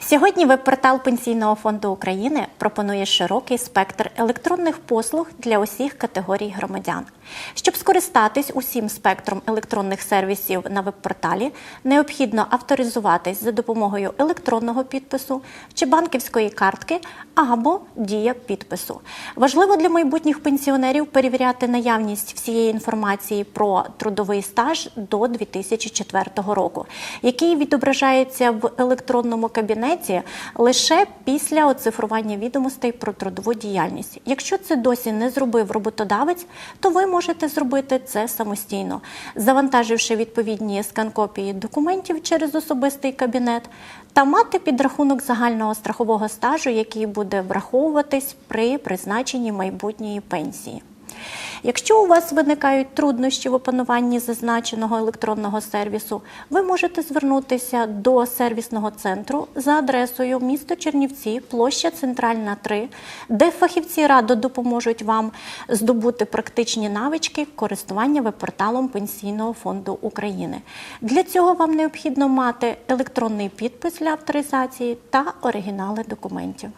Сьогодні веб-портал Пенсійного фонду України пропонує широкий спектр електронних послуг для усіх категорій громадян. Щоб скористатись усім спектром електронних сервісів на веб-порталі, необхідно авторизуватись за допомогою електронного підпису чи банківської картки або дія підпису. Важливо для майбутніх пенсіонерів перевіряти наявність всієї інформації про трудовий стаж до 2004 року, який відображається в електронному кабінеті лише після оцифрування відомостей про трудову діяльність. Якщо це досі не зробив роботодавець, то ви можете зробити це самостійно, завантаживши відповідні скан-копії документів через особистий кабінет та мати підрахунок загального страхового стажу, який буде враховуватись при призначенні майбутньої пенсії. Якщо у вас виникають труднощі в опануванні зазначеного електронного сервісу, ви можете звернутися до сервісного центру за адресою місто Чернівці, площа Центральна 3, де фахівці радо допоможуть вам здобути практичні навички користування веб-порталом Пенсійного фонду України. Для цього вам необхідно мати електронний підпис для авторизації та оригінали документів.